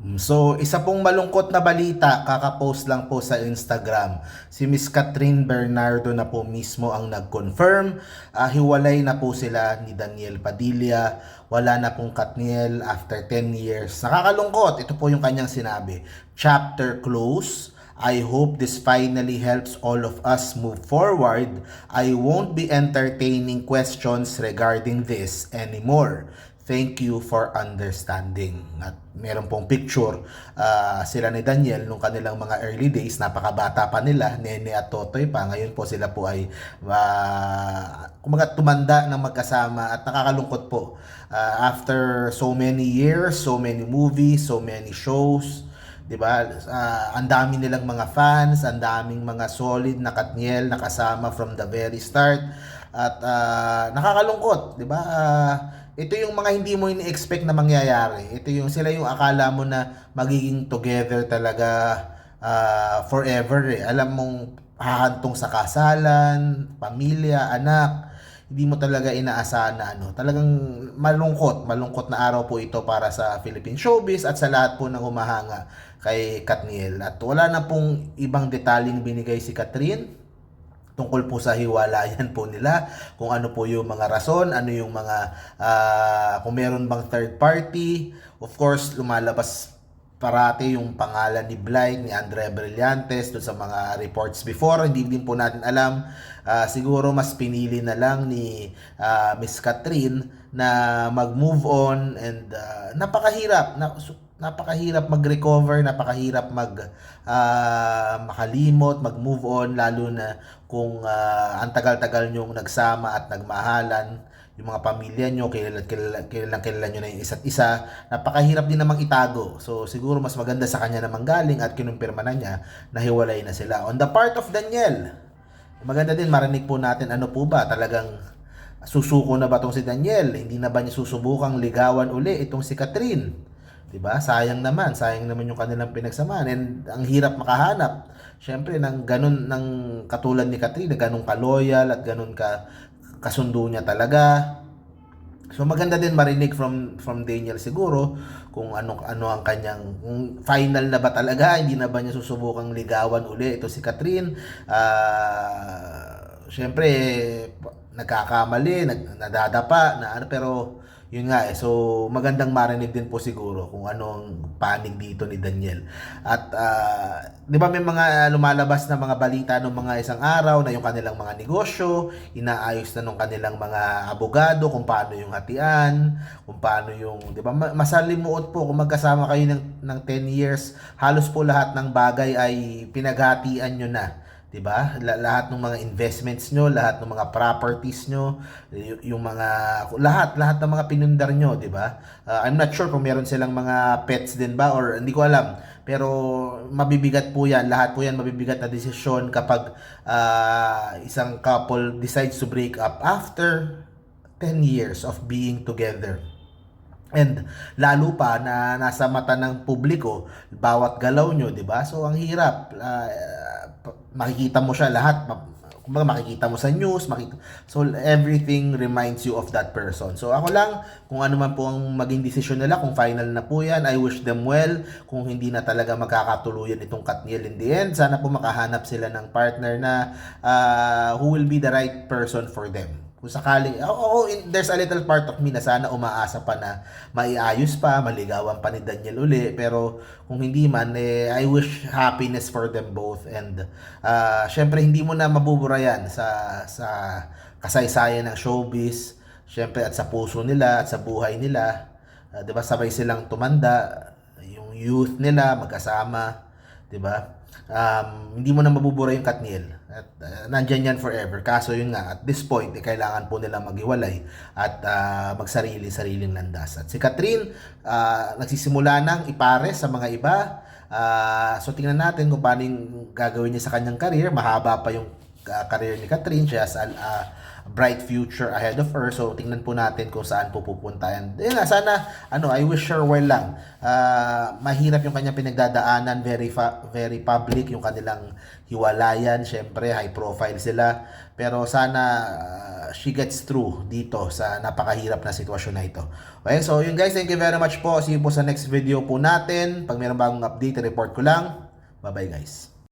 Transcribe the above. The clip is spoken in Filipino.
So, isa pong malungkot na balita, kakapost lang po sa Instagram. Si Miss Catherine Bernardo na po mismo ang nag-confirm. Ah, hiwalay na po sila ni Daniel Padilla. Wala na pong Katniel after 10 years. Nakakalungkot. Ito po yung kanyang sinabi. Chapter close. I hope this finally helps all of us move forward. I won't be entertaining questions regarding this anymore. Thank you for understanding. At meron pong picture ah, sila ni Daniel nung kanilang mga early days, napakabata pa nila, Nene at Totoy pa. Ngayon po sila po ay uh, kumaga tumanda ng magkasama at nakakalungkot po. Ah, after so many years, so many movies, so many shows, 'di ba? Ah, ang dami nilang mga fans, ang daming mga solid na Katniel nakasama from the very start at ah, nakakalungkot, 'di ba? Ah, ito yung mga hindi mo ini-expect na mangyayari. Ito yung sila yung akala mo na magiging together talaga ah, forever eh. Alam mong hahantong sa kasalan, pamilya, anak hindi mo talaga inaasahan na ano. Talagang malungkot, malungkot na araw po ito para sa Philippine showbiz at sa lahat po ng humahanga kay Katniel. At wala na pong ibang detaling binigay si Catherine tungkol po sa hiwalayan po nila, kung ano po yung mga rason, ano yung mga, ah, kung meron bang third party. Of course, lumalabas parati yung pangalan ni Blind, ni Andrea Brillantes, doon sa mga reports before. Hindi din po natin alam. Ah, siguro mas pinili na lang ni ah, Miss Catherine na mag-move on and ah, napakahirap. Na, su- napakahirap mag-recover, napakahirap mag ah, makalimot, mag-move on lalo na kung ah, ang tagal-tagal nyong nagsama at nagmahalan yung mga pamilya nyo, kilala, kilala, kilala, kilala nyo na yung isa't isa, napakahirap din namang itago. So, siguro mas maganda sa kanya namang galing at kinumpirma na niya na hiwalay na sila. On the part of Daniel, maganda din marinig po natin ano po ba, talagang susuko na ba tong si Daniel? Hindi na ba niya susubukang ligawan uli itong si Catherine? 'Di ba? Sayang naman, sayang naman yung kanilang pinagsamahan and ang hirap makahanap. Syempre ng ganun ng katulad ni Catherine, na ganun ka loyal at ganun ka kasundo niya talaga. So maganda din marinig from from Daniel siguro kung ano ano ang kanyang final na ba talaga hindi na ba niya susubukang ligawan uli ito si Catherine ah syempre pa- nagkakamali nag, nadadapa na ano pero yun nga eh so magandang marinig din po siguro kung anong panig dito ni Daniel. At ah, 'di ba may mga lumalabas na mga balita ng mga isang araw na yung kanilang mga negosyo inaayos na ng kanilang mga abogado kung paano yung hatian kung paano yung 'di ba ma- masalimuot po kung magkasama kayo ng ng 10 years halos po lahat ng bagay ay pinaghatian nyo na 'di ba? La- lahat ng mga investments nyo, lahat ng mga properties nyo, yung mga lahat lahat ng mga pinundar nyo, 'di ba? Uh, I'm not sure kung meron silang mga pets din ba or hindi ko alam. Pero mabibigat po 'yan, lahat po 'yan mabibigat na desisyon kapag ah, isang couple decides to break up after 10 years of being together. And lalo pa na nasa mata ng publiko, bawat galaw nyo, di ba? So, ang hirap. Ah, pa- makikita mo siya lahat. Kumbaga, makikita mo sa news. Makik- so, everything reminds you of that person. So, ako lang, kung ano man po ang maging desisyon nila, kung final na po yan, I wish them well. Kung hindi na talaga magkakatuluyan itong Katniel in the end, sana po makahanap sila ng partner na ah, who will be the right person for them. Kung sakaling, oo, oo, in- there's a little part of me na sana umaasa pa na maiayos pa, maligawan pa ni Daniel uli. Pero kung hindi man, eh, I wish happiness for them both. And ah syempre, hindi mo na mabubura yan sa, sa kasaysayan ng showbiz. Syempre, at sa puso nila, at sa buhay nila. Ah, di ba, sabay silang tumanda. Yung youth nila, magkasama. 'di ba? Um, hindi mo na mabubura yung Katniel. At uh, nandyan yan forever. Kaso yun nga, at this point, eh, kailangan po nila maghiwalay at ah, magsarili-sariling landas. At si Catherine, ah, nagsisimula nang ipare sa mga iba. Ah, so tingnan natin kung paano yung gagawin niya sa kanyang career. Mahaba pa yung ah, career ni Catherine. She has a, ah, bright future ahead of her. So tingnan po natin kung saan po pupunta. And yun nga, sana ano, I wish her well lang. Ah, mahirap yung kanyang pinagdadaanan, very very public yung kanilang hiwalayan. Syempre, high profile sila. Pero sana ah, she gets through dito sa napakahirap na sitwasyon na ito. Okay, so yun guys, thank you very much po. See you po sa next video po natin. Pag mayroong bagong update, report ko lang. Bye-bye guys.